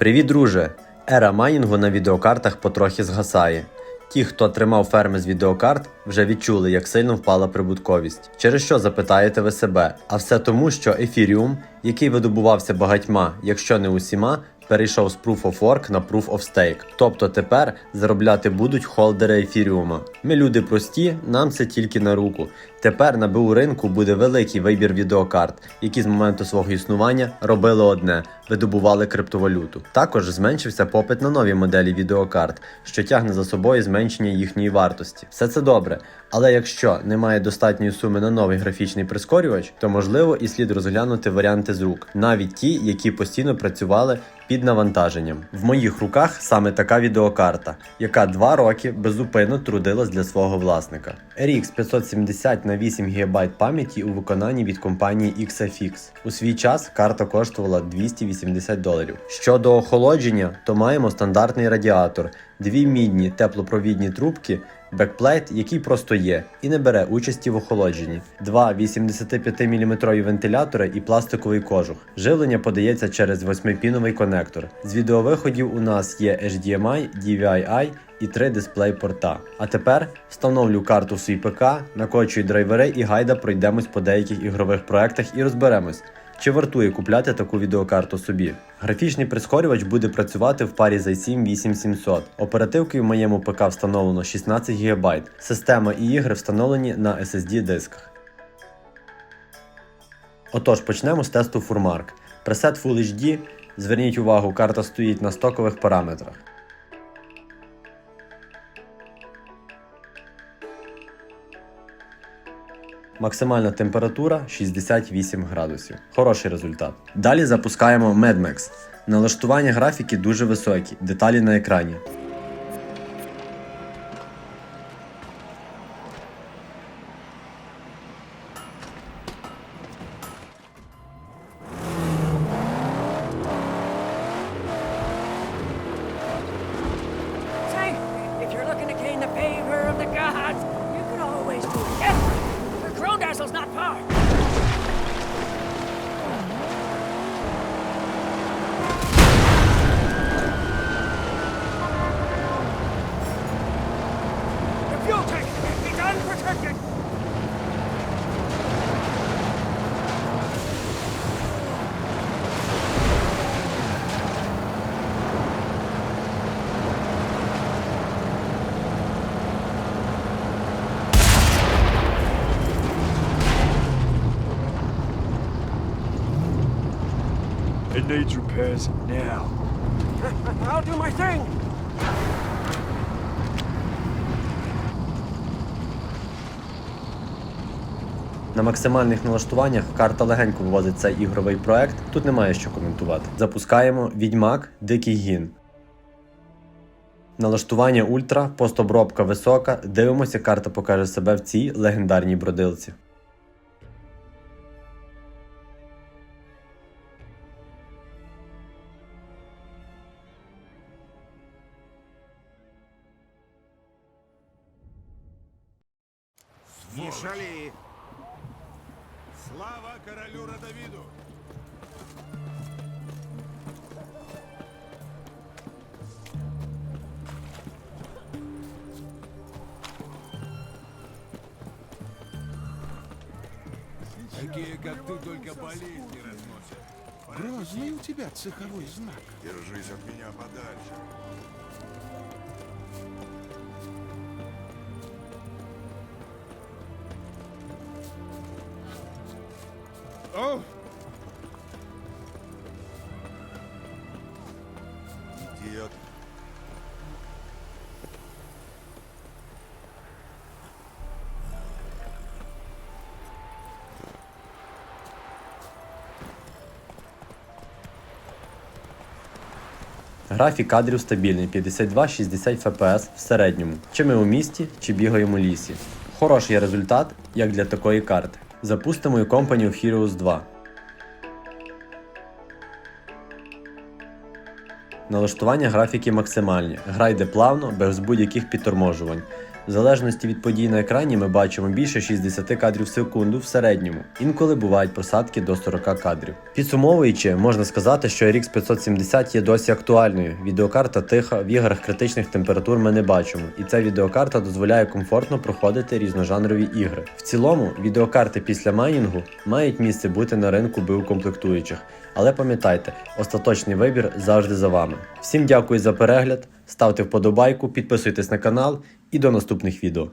Привіт, друже! Ера майнінгу на відеокартах потрохи згасає. Ті, хто тримав ферми з відеокарт, вже відчули, як сильно впала прибутковість. Через що запитаєте ви себе? А все тому, що ефіріум, який видобувався багатьма, якщо не усіма, перейшов з Proof of Work на Proof of Stake. Тобто тепер заробляти будуть холдери ефіріума. Ми люди прості, нам це тільки на руку. Тепер на БУ ринку буде великий вибір відеокарт, які з моменту свого існування робили одне видобували криптовалюту. Також зменшився попит на нові моделі відеокарт, що тягне за собою зменшення їхньої вартості. Все це добре, але якщо немає достатньої суми на новий графічний прискорювач, то можливо і слід розглянути варіанти з рук, навіть ті, які постійно працювали під навантаженням. В моїх руках саме така відеокарта, яка два роки безупинно трудилась для свого власника. RX 570 на 8 ГБ пам'яті у виконанні від компанії XFX. У свій час карта коштувала 280 доларів. Щодо охолодження, то маємо стандартний радіатор, дві мідні теплопровідні трубки. Бекплейт, який просто є, і не бере участі в охолодженні, два 85 мм вентилятори і пластиковий кожух. Живлення подається через 8-піновий конектор. З відеовиходів у нас є HDMI, DVI і три дисплей порта. А тепер встановлю карту свій ПК, накочую драйвери і гайда пройдемось по деяких ігрових проектах і розберемось. Чи вартує купляти таку відеокарту собі? Графічний прискорювач буде працювати в парі з i7 8700. Оперативки в моєму ПК встановлено 16 ГБ. Система і ігри встановлені на SSD дисках. Отож, почнемо з тесту Furmark. Пресет Full HD. Зверніть увагу, карта стоїть на стокових параметрах. Максимальна температура 68 градусів. Хороший результат. Далі запускаємо MedMax. Налаштування графіки дуже високі, деталі на екрані. It needs repairs now. I'll do my thing. На максимальних налаштуваннях карта легенько вивозить цей ігровий проект. Тут немає що коментувати. Запускаємо Відьмак Дикий Гін. Налаштування ультра, постобробка висока. Дивимося, карта покаже себе в цій легендарній бродилці. Не шали! Слава королю Родовиду! Такие, как ты, только болезни разносят. Грозный у тебя цеховой знак. Держись от меня подальше. О! Идиот. Графік кадрів стабільний 52-60 FPS в середньому. Чи ми у місті, чи бігаємо у лісі. Хороший результат, як для такої карти. Запустимо і Company of Heroes 2. Налаштування графіки максимальні. Гра йде плавно, без будь-яких підторможувань. В залежності від подій на екрані ми бачимо більше 60 кадрів в секунду в середньому. Інколи бувають просадки до 40 кадрів. Підсумовуючи, можна сказати, що RX 570 є досі актуальною. Відеокарта тиха, в іграх критичних температур ми не бачимо, і ця відеокарта дозволяє комфортно проходити різножанрові ігри. В цілому, відеокарти після майнінгу мають місце бути на ринку биокомплектуючих. Але пам'ятайте, остаточний вибір завжди за вами. Всім дякую за перегляд, ставте вподобайку, підписуйтесь на канал і до наступних відео.